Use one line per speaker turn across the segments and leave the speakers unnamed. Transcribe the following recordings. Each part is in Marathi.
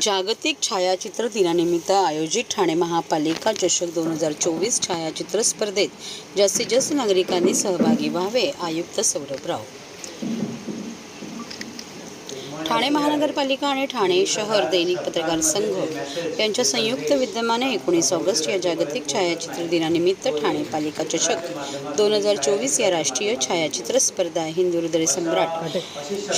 जागतिक छायाचित्र दिनानिमित्त आयोजित ठाणे महापालिका चषक दोन हजार चोवीस छायाचित्र स्पर्धेत जास्तीत जास्त नागरिकांनी सहभागी व्हावे आयुक्त सौरभ राव. ठाणे महानगरपालिका आणि ठाणे शहर दैनिक पत्रकार संघ यांच्या संयुक्त विद्यमाने एकोणीस ऑगस्ट या जागतिक छायाचित्र दिनानिमित्त ठाणे पालिका चषक दोन हजार चोवीस या राष्ट्रीय छायाचित्र स्पर्धा हिंदू हृदय सम्राट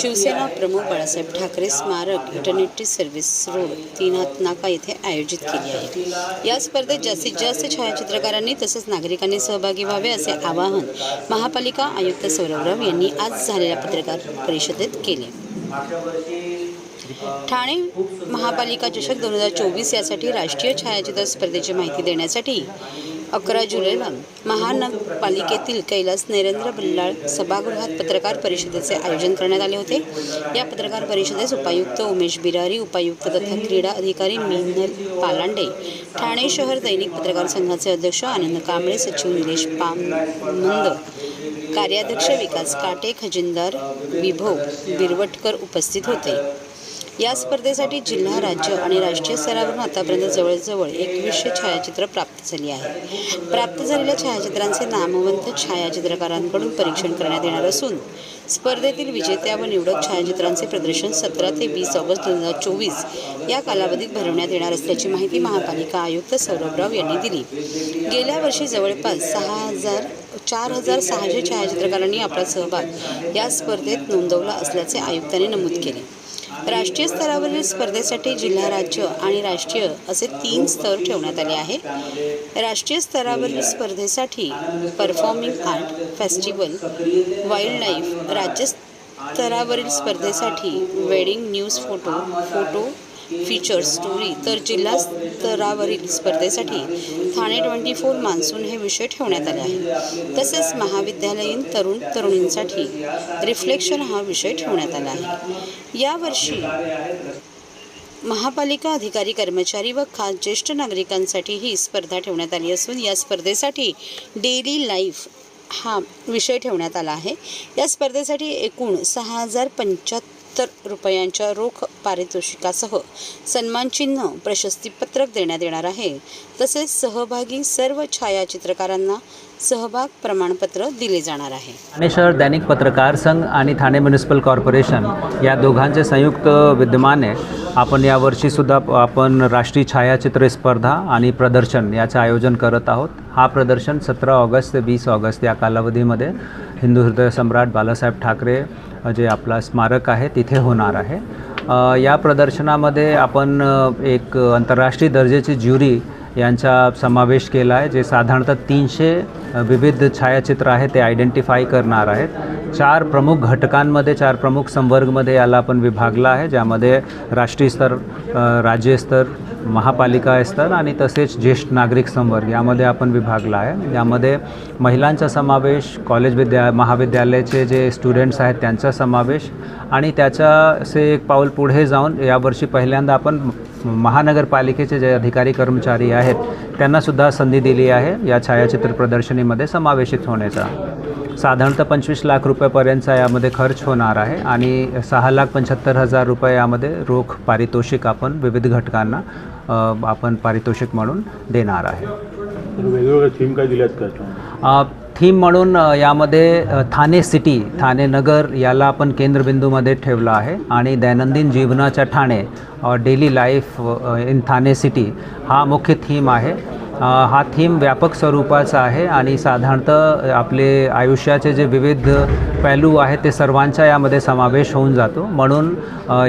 शिवसेना प्रमुख बाळासाहेब ठाकरे स्मारक इंटरनेटची सर्व्हिस रोड तीन हात नाका येथे आयोजित केली आहे. या स्पर्धेत जास्तीत जास्त छायाचित्रकारांनी तसेच नागरिकांनी सहभागी व्हावे असे आवाहन महापालिका आयुक्त सौरभराव यांनी आज झालेल्या पत्रकार परिषदेत केले. ठाणे महापालिका चषक दोन हजार चोवीस यासाठी राष्ट्रीय छायाचित्र स्पर्धेची माहिती देण्यासाठी अकरा जुलैला महानगरपालिकेतील कैलास नरेंद्र बल्लाळ सभागृहात पत्रकार परिषदेचे आयोजन करण्यात आले होते. या पत्रकार परिषदेस उपायुक्त उमेश बिरारी उपायुक्त तथा क्रीडा अधिकारी मिनल पालांडे ठाणे शहर दैनिक पत्रकार संघाचे अध्यक्ष आनंद कांबळे सचिव निलेश पामनंद कार्याध्यक्ष विकास काटे खजिनदार विभव बिरवटकर उपस्थित होते. या स्पर्धेसाठी जिल्हा राज्य आणि राष्ट्रीय स्तरावरून आतापर्यंत जवळजवळ एकवीसशे छायाचित्र प्राप्त झाली आहे प्राप्त झालेल्या छायाचित्रांचे नामवंत छायाचित्रकारांकडून परीक्षण करण्यात येणार असून स्पर्धेतील विजेत्या व निवडक छायाचित्रांचे प्रदर्शन सतरा ते वीस ऑगस्ट दोन हजार चोवीस या कालावधीत भरवण्यात येणार असल्याची माहिती महापालिका आयुक्त सौरभराव यांनी दिली. गेल्या वर्षी जवळपास सहा हजार चार हजार सहाशे छायाचित्रकारांनी आपला सहभाग या स्पर्धेत नोंदवला असल्याचे आयुक्तांनी नमूद केले. राष्ट्रीय स्तरावरील स्पर्धेसाठी जिल्हा राज्य आणि राष्ट्रीय असे तीन स्तर ठेवण्यात आले आहे. राष्ट्रीय स्तरावरील स्पर्धेसाठी performing art festival wild life राज्य स्तरावरील स्पर्धेसाठी wedding news photo photo feature story तर जिल्हा स्तरावरील स्पर्धेसाठी ठाणे ट्वेंटी फोर मान्सून हे विषय ठेवण्यात आले आहे. तसेच महाविद्यालयीन तरुण तरुणींसाठी रिफ्लेक्शन हा विषय ठेवण्यात आला आहे. यावर्षी महापालिका अधिकारी कर्मचारी व खास ज्येष्ठ नागरिकांसाठी ही स्पर्धा ठेवण्यात आली असून या स्पर्धेसाठी डेली लाईफ हा विषय ठेवण्यात आला आहे. या स्पर्धेसाठी एकूण सहा हजार पंच्याहत्तर रुपयांच्या रोख पारितोषिकासह सन्मानचिन्ह प्रशस्तीपत्रक देण्यात येणार आहे. तसेच सहभागी सर्व छायाचित्रकारांना सहभाग प्रमाणपत्र दिले जाणार आहे.
ठाणे शहर दैनिक पत्रकार संघ आणि ठाणे म्युनिसिपल कॉर्पोरेशन या दोघांचे संयुक्त विद्यमाने आपण यावर्षीसुद्धा आपण राष्ट्रीय छायाचित्र स्पर्धा आणि प्रदर्शन याचं आयोजन करत आहोत. हा प्रदर्शन सतरा ऑगस्ट ते वीस ऑगस्ट या कालावधीमध्ये हिंदू हृदय सम्राट बालासाहेब ठाकरे जे आपला स्मारक आहे तिथे होणार आहे. या प्रदर्शनामध्ये आपण एक आंतरराष्ट्रीय दर्जाची ज्युरी यांचा समावेश केला आहे जे साधारणतः तीनशे विविध छायाचित्र आहे ते आयडेंटिफाय करणार आहेत. चार प्रमुख घटकांमध्ये चार प्रमुख संवर्गमध्ये याला आपण विभागला आहे ज्यामध्ये राष्ट्रीय स्तर राज्यस्तर महापालिका स्तर आणि तसेच ज्येष्ठ नागरिक संवर्ग यामध्ये आपण विभागला आहे. यामध्ये महिलांचा समावेश कॉलेज विद्या महाविद्यालयाचे जे स्टुडंट्स आहेत त्यांचा समावेश आणि त्याच्या असे एक पाऊल पुढे जाऊन यावर्षी पहिल्यांदा आपण महानगरपालिकेचे जे अधिकारी कर्मचारी आहेत त्यांनासुद्धा संधी दिली आहे या छायाचित्र प्रदर्शनीमध्ये समावेशित होण्याचा साधारणतः पंचवीस लाख रुपयापर्यंतचा यामध्ये खर्च होणार आहे आणि सहा लाख पंच्याहत्तर हजार रुपये यामध्ये रोख पारितोषिक आपण विविध घटकांना आपण पारितोषिक म्हणून देणार आहे
वेगवेगळ्या थीम काय दिल्यात का?
थीम म्हणून यामध्ये ठाणे सिटी ठाणे नगर याला आपण केंद्रबिंदूमध्ये ठेवलं आहे. आणि दैनंदिन जीवनाच्या Thane daily life in Thane city हा मुख्य थीम आहे. हा थीम व्यापक स्वरूपाचा आहे आणि साधारणतः आपले आयुष्याचे जे विविध पैलू आहेत ते सर्वांचा यामध्ये समावेश होऊन जातो. म्हणून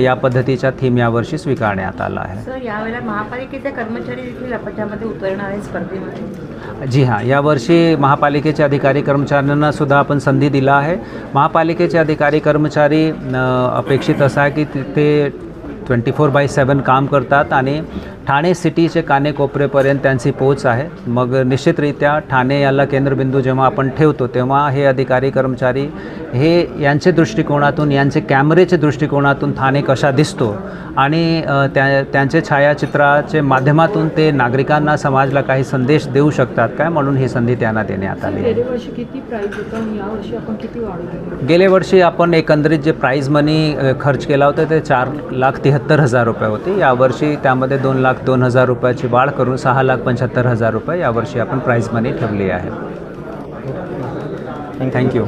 या पद्धतीचा थीम यावर्षी स्वीकारण्यात आला आहे.
सर यावेळेला महापालिकेचे कर्मचारी देखील आपण त्यामध्ये उतरणार आहे स्पर्धेमध्ये?
जी हां यावर्षी महापालिकेचे अधिकारी कर्मचाऱ्यांना सुद्धा आपण संधी दिला आहे. महापालिकेचे अधिकारी कर्मचारी अपेक्षित असा आहे की ते ट्वेंटी फोर बाय सेवन काम करतात आणि ठाणे सिटीचे कानेकोपरेपर्यंत त्यांची पोच आहे. मग निश्चितरित्या ठाणे याला केंद्रबिंदू जेव्हा आपण ठेवतो तेव्हा हे अधिकारी कर्मचारी हे यांचे दृष्टिकोनातून यांचे कॅमेरेचे दृष्टिकोनातून ठाणे कशा दिसतो आणि त्या त्यांचे छायाचित्राचे माध्यमातून ते नागरिकांना समाजला काही संदेश देऊ शकतात काय? म्हणून ही संधी त्यांना देण्यात आली. आहे
गेल्या वर्षी आपण
एकंदरीत जे प्राईज मनी खर्च केला होता ते चार लाख तिहत्तर हजार रुपये होते. यावर्षी त्यामध्ये दोन लाख दोन हजार रुपयाची वाढ करून सहा लाख पंच्याहत्तर हजार रुपये यावर्षी आपण प्राईज मनी ठेवली आहे. थँक्यू